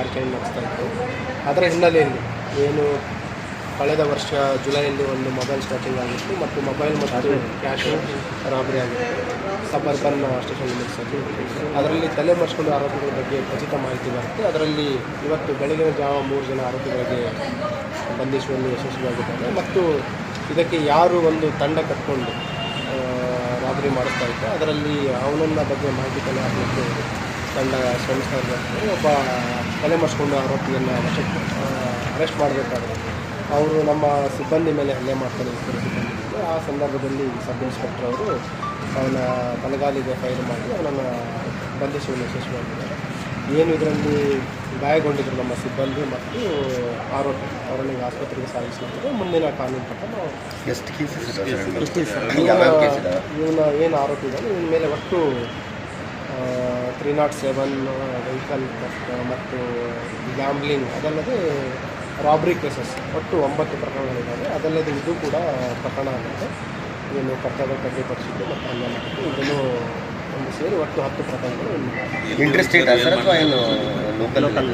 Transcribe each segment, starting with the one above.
ಕಾರ್ಯಾಚರಣೆ ನಡೆಸ್ತಾ ಇತ್ತು. ಅದರ ಹಿನ್ನೆಲೆಯಲ್ಲಿ ಏನು ಕಳೆದ ವರ್ಷ ಜುಲೈಯಲ್ಲಿ ಒಂದು ಮೊಬೈಲ್ ಸ್ಟಾರ್ಟಿಂಗ್ ಆಗಿತ್ತು ಮತ್ತು ಮೊಬೈಲ್ ಮತ್ತು ಕ್ಯಾಶು ರಾಬರಿ ಆಗಿತ್ತು. ಸಬರ್ಬನ್ ಸ್ಟೇಷನ್ ಲಿಮಿಟ್ಸಲ್ಲಿ ಅದರಲ್ಲಿ ತಲೆ ಮರೆಸ್ಕೊಂಡು ಆರೋಪಿಗಳ ಬಗ್ಗೆ ಖಚಿತ ಮಾಹಿತಿ ಬರುತ್ತೆ. ಅದರಲ್ಲಿ ಇವತ್ತು ಬೆಳಗಿನ ಜಾವ ಮೂರು ಜನ ಆರೋಪಿಗಳಿಗೆ ಬಂಧಿಸುವಲ್ಲಿ ಯಶಸ್ವಿಯಾಗಿದ್ದಾರೆ. ಮತ್ತು ಇದಕ್ಕೆ ಯಾರು ಒಂದು ತಂಡ ಕಟ್ಕೊಂಡು ರಾಬರಿ ಮಾಡಿಸ್ತಾ ಇತ್ತು ಅದರಲ್ಲಿ ಅವನನ್ನ ಬಗ್ಗೆ ಮಾಹಿತಿ ಕಲೆ ಹಾಕಲಿಕ್ಕೆ ತಂಡ ಶ್ರಮಿಸ್ತಾ ಇದ್ದಾರೆ ಒಬ್ಬ ತಲೆ ಮರೆಸ್ಕೊಂಡು ಆರೋಪಿಯನ್ನು ವಶಕ್ಕೆ ಅರೆಸ್ಟ್ ಮಾಡಬೇಕಾದ್ರೆ ಅವರು ನಮ್ಮ ಸಿಬ್ಬಂದಿ ಮೇಲೆ ಹಲ್ಲೆ ಮಾಡ್ತಾರೆ ಇಬ್ಬರು ಸಿಬ್ಬಂದಿ ಮೇಲೆ. ಆ ಸಂದರ್ಭದಲ್ಲಿ ಸಬ್ ಇನ್ಸ್ಪೆಕ್ಟರ್ ಅವರು ಅವನ ಬಲಗಾಲಿಗೆ ಫೈರ್ ಮಾಡಿ ಅವನನ್ನು ಬಂಧಿಸುವಲ್ಲಿ ಯಶಸ್ವಿಯಾಗಿದ್ದಾರೆ. ಏನು ಇದರಲ್ಲಿ ಗಾಯಗೊಂಡಿದ್ದರು ನಮ್ಮ ಸಿಬ್ಬಂದಿ ಮತ್ತು ಆರೋಪಿ ಅವರನ್ನು ಈಗ ಆಸ್ಪತ್ರೆಗೆ ಸಾಗಿಸಲಾಗಿದೆ ಮುಂದಿನ ಕಾನೂನು ಪ್ರಕಾರ ನಾವು ಇವನ ಏನು ಆರೋಪಿ ಇದ್ದಾನೆ ಇವನ ಮೇಲೆ ಒಟ್ಟು ತ್ರೀ ನಾಟ್ ಸೆವೆನ್ ವೆಹಿಕಲ್ ಮತ್ತು ಗ್ಯಾಮ್ಲಿಂಗ್ ಅದಲ್ಲದೆ ರಾಬ್ರಿ ಕೇಸಸ್ ಒಟ್ಟು ಒಂಬತ್ತು ಪ್ರಕರಣಗಳಿದ್ದಾವೆ. ಅದಲ್ಲದೆ ಇದು ಕೂಡ ಪ್ರಕರಣ ಆಗುತ್ತೆ ಏನು ಕರ್ತವ್ಯ ಕಡ್ಡಿಪಡಿಸಿದ್ದು ಮತ್ತು ಅಲ್ಲ ಮಾಡಿದ್ದು. ಇದನ್ನು ಒಂದು ಸೇರಿ ಒಟ್ಟು ಹತ್ತು ಪ್ರಕರಣಗಳು ಅಥವಾ ಏನು ಲೋಕಲ್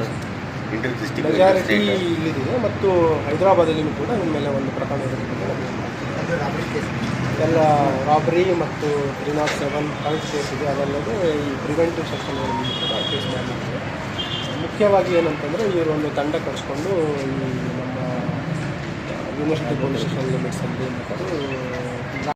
ಮೆಜಾರಿಟಿ ಇಲ್ಲಿದೆ. ಮತ್ತು ಹೈದರಾಬಾದಲ್ಲಿಯೂ ಕೂಡ ನಿಮ್ಮ ಮೇಲೆ ಒಂದು ಪ್ರಕರಣ ಇರುತ್ತೆ ಎಲ್ಲ ರಾಬರಿ ಮತ್ತು three nought seven five case ಇದೆ. ಅದಲ್ಲದೆ ಈ ಪ್ರಿವೆಂಟಿವ್ ಸೆಕ್ಷನ್ ಕೂಡ ಕೇಸ್ ಮಾಡಲಿಕ್ಕೆ ಮುಖ್ಯವಾಗಿ ಏನಂತಂದರೆ ಇವರು ಒಂದು ತಂಡ ಕರೆಸ್ಕೊಂಡು ಈ ನಮ್ಮ ಯೂನಿವರ್ಸಿಟಿ ಪೊಲೀಸ್ ಸ್ಟೇಷನ್ ಲಿಮಿಟ್ಸಲ್ಲಿ